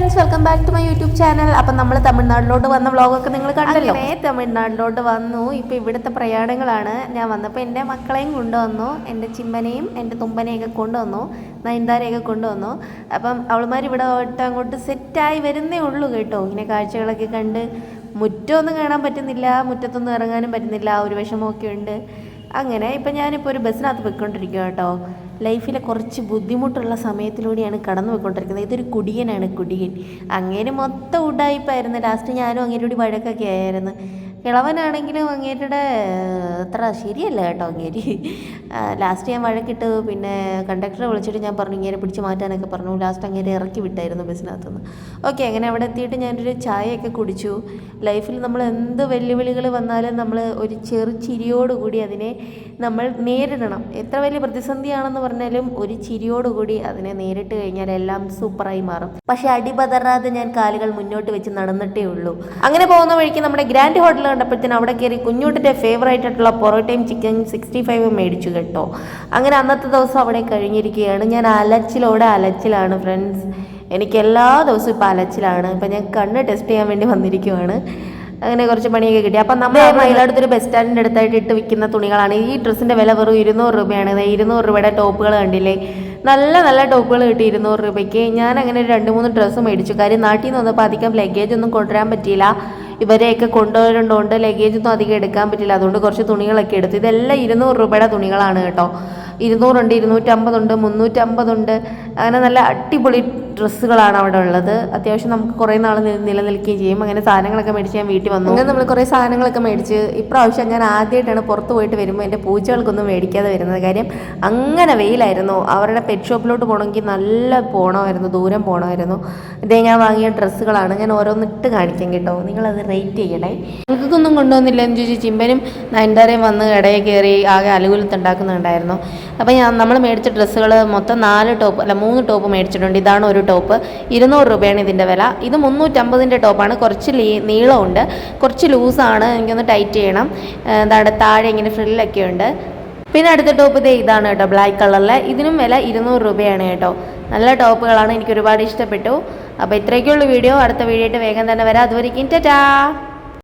Friends welcome back to my YouTube channel അപ്പം നമ്മൾ തമിഴ്നാട്ടിലോട്ട് വന്ന വ്ളോഗൊക്കെ നിങ്ങൾ കണ്ടല്ലോ. തമിഴ്നാട്ടിലോട്ട് വന്നു. ഇപ്പം ഇവിടുത്തെ പ്രയാണങ്ങളാണ്. ഞാൻ വന്നപ്പോൾ എന്റെ മക്കളെയും കൊണ്ടുവന്നു. എന്റെ ചിമ്മനെയും എന്റെ തുമ്പനെയൊക്കെ കൊണ്ടുവന്നു. നയൻതാരയൊക്കെ കൊണ്ടുവന്നു. അപ്പം അവൾമാർ ഇവിടെ ഒട്ട് അങ്ങോട്ട് സെറ്റായി വരുന്നേ ഉള്ളൂ കേട്ടോ. ഇങ്ങനെ കാഴ്ചകളൊക്കെ കണ്ട് മുറ്റമൊന്നും കാണാൻ പറ്റുന്നില്ല. മുറ്റത്തൊന്നും ഇറങ്ങാനും പറ്റുന്നില്ല. ഒരു വിഷമമൊക്കെ ഉണ്ട്. അങ്ങനെ ഇപ്പം ഞാനിപ്പോൾ ഒരു ബസ്സിനകത്ത് പോയിക്കൊണ്ടിരിക്കുക കേട്ടോ. ലൈഫിലെ കുറച്ച് ബുദ്ധിമുട്ടുള്ള സമയത്തിലൂടെയാണ് കടന്നു പോയിക്കൊണ്ടിരിക്കുന്നത് ഇതൊരു കുടിയനാണ് കുടിയൻ. അങ്ങേര് മൊത്തം ഉടായിപ്പായിരുന്നു ലാസ്റ്റ് ഞാനും അങ്ങേരുടെ വഴക്കൊക്കെ ആയിരുന്നു. കിളവനാണെങ്കിലും അങ്ങേരുടെ അത്ര ശരിയല്ല കേട്ടോ അങ്ങേരി. ലാസ്റ്റ് ഞാൻ വഴക്കിട്ട് പിന്നെ കണ്ടക്ടറെ വിളിച്ചിട്ട് ഞാൻ പറഞ്ഞു ഇങ്ങനെ പിടിച്ച് മാറ്റാനൊക്കെ പറഞ്ഞു. ലാസ്റ്റ് അങ്ങേരെ ഇറക്കി വിട്ടായിരുന്നു ബസ്സിനകത്തുനിന്ന്. ഓക്കെ അങ്ങനെ അവിടെ എത്തിയിട്ട് ഞാനൊരു ചായയൊക്കെ കുടിച്ചു. ലൈഫിൽ നമ്മൾ എന്ത് വെല്ലുവിളികൾ വന്നാലും നമ്മൾ ഒരു ചെറു ചിരിയോടുകൂടി അതിനെ നമ്മൾ നേരിടണം. എത്ര വലിയ പ്രതിസന്ധിയാണെന്ന് പറഞ്ഞാലും ഒരു ചിരിയോടുകൂടി അതിനെ നേരിട്ട് കഴിഞ്ഞാൽ എല്ലാം സൂപ്പറായി മാറും. പക്ഷേ അടിപതറാതെ ഞാൻ കാലുകൾ മുന്നോട്ട് വെച്ച് നടന്നിട്ടേ ഉള്ളൂ. അങ്ങനെ പോകുന്ന വഴിക്ക് നമ്മുടെ ഗ്രാൻഡ് ഹോട്ടൽ കണ്ടപ്പോഴത്തേനും അവിടെ കയറി കുഞ്ഞുട്ടിന്റെ ഫേവറേറ്റ് ആയിട്ടുള്ള പൊറോട്ടയും ചിക്കൻ സിക്സ്റ്റി ഫൈവ് മേടിച്ചു കേട്ടോ. അങ്ങനെ അന്നത്തെ ദിവസം അവിടെ കഴിഞ്ഞിരിക്കുകയാണ്. ഞാൻ അലച്ചിലോടെ അലച്ചിലാണ് ഫ്രണ്ട്സ് എനിക്ക് എല്ലാ ദിവസവും ഇപ്പോൾ അലച്ചിലാണ്. ഇപ്പം ഞാൻ കണ്ണ് ടെസ്റ്റ് ചെയ്യാൻ വേണ്ടി വന്നിരിക്കുവാണ്. അങ്ങനെ കുറച്ച് പണിയൊക്കെ കിട്ടി. അപ്പം നമ്മൾ മയിലാടുത്തൊരു ബസ് സ്റ്റാൻഡിന്റെ അടുത്തായിട്ട് ഇട്ട് വിൽക്കുന്ന തുണികളാണ്. ഈ ഡ്രസ്സിന്റെ വില വെറും ഇരുന്നൂറ് രൂപയാണ്. ഇരുന്നൂറ് രൂപയുടെ ടോപ്പുകൾ കണ്ടില്ലേ? നല്ല നല്ല ടോപ്പുകൾ കിട്ടി ഇരുന്നൂറ് രൂപയ്ക്ക്. ഞാൻ അങ്ങനെ രണ്ട് മൂന്ന് ഡ്രസ്സ് മേടിച്ചു. കാര്യം നാട്ടിൽ നിന്ന് വന്നപ്പോൾ അധികം ലഗേജ് ഒന്നും കൊണ്ടുവരാൻ പറ്റിയില്ല. ഇവരെയൊക്കെ കൊണ്ടുവരേണ്ടതുകൊണ്ട് ലഗേജൊന്നും അധികം എടുക്കാൻ പറ്റില്ല. അതുകൊണ്ട് കുറച്ച് തുണികളൊക്കെ എടുത്തു. ഇതെല്ലാം ഇരുന്നൂറ് രൂപയുടെ തുണികളാണ് കേട്ടോ. ഇരുന്നൂറുണ്ട് ഇരുന്നൂറ്റമ്പതുണ്ട് മുന്നൂറ്റമ്പതുണ്ട്. അങ്ങനെ നല്ല അടിപൊളി ഡ്രസ്സുകളാണ് അവിടെ ഉള്ളത്. അത്യാവശ്യം നമുക്ക് കുറേ നാൾ നിലനിൽക്കുകയും ചെയ്യും. അങ്ങനെ സാധനങ്ങളൊക്കെ മേടിച്ച് ഞാൻ വീട്ടിൽ വന്നു. അങ്ങനെ നമ്മൾ കുറേ സാധനങ്ങളൊക്കെ മേടിച്ച് ഇപ്രാവശ്യം ഞാൻ ആദ്യമായിട്ടാണ് പുറത്ത് പോയിട്ട് വരുമ്പോൾ എന്റെ പൂച്ചകൾക്കൊന്നും മേടിക്കാതെ വരുന്നത്. കാര്യം അങ്ങനെ വെയിലായിരുന്നു. അവരുടെ പെറ്റ് ഷോപ്പിലോട്ട് പോകണമെങ്കിൽ നല്ല പോകണമായിരുന്നു ദൂരം പോകണമായിരുന്നു ഇതേ ഞാൻ വാങ്ങിയ ഡ്രസ്സുകളാണ്. ഞാൻ ഓരോന്നിട്ട് കാണിക്കാം കേട്ടോ. നിങ്ങളത് റേറ്റ് ചെയ്യണേ. നിങ്ങൾക്കൊന്നും കൊണ്ടുവന്നില്ല എന്ന് ചോദിച്ചു ചിമ്പനും നയൻതാരയും വന്ന് ഇടയെ കയറി ആകെ അലുകുലത്തുണ്ടാക്കുന്നുണ്ടായിരുന്നു അപ്പോൾ ഞാൻ നമ്മൾ മേടിച്ച ഡ്രസ്സുകൾ മൊത്തം നാല് ടോപ്പ് അല്ല മൂന്ന് ടോപ്പ് മേടിച്ചിട്ടുണ്ട്. ഇതാണ് ഒരു ടോപ്പ് ഇരുന്നൂറ് രൂപയാണ് ഇതിന്റെ വില. ഇത് മുന്നൂറ്റമ്പതിന്റെ ടോപ്പാണ്. കുറച്ച് നീളമുണ്ട്. കുറച്ച് ലൂസാണ്. എനിക്കൊന്ന് ടൈറ്റ് ചെയ്യണം. എന്താണ് താഴെ ഇങ്ങനെ ഫ്രില്ലൊക്കെ ഉണ്ട്. പിന്നെ അടുത്ത ടോപ്പ് ഇതേ ഇതാണ് കേട്ടോ ബ്ലാക്ക് കളറിലെ. ഇതിനും വില ഇരുന്നൂറ് രൂപയാണ് കേട്ടോ. നല്ല ടോപ്പുകളാണ്. എനിക്ക് ഒരുപാട് ഇഷ്ടപ്പെട്ടു. അപ്പോൾ ഇത്രയൊക്കെയുള്ള വീഡിയോ. അടുത്ത വീഡിയോ ആയിട്ട് വേഗം തന്നെ വരാം. അതുവരെ ടാറ്റാ!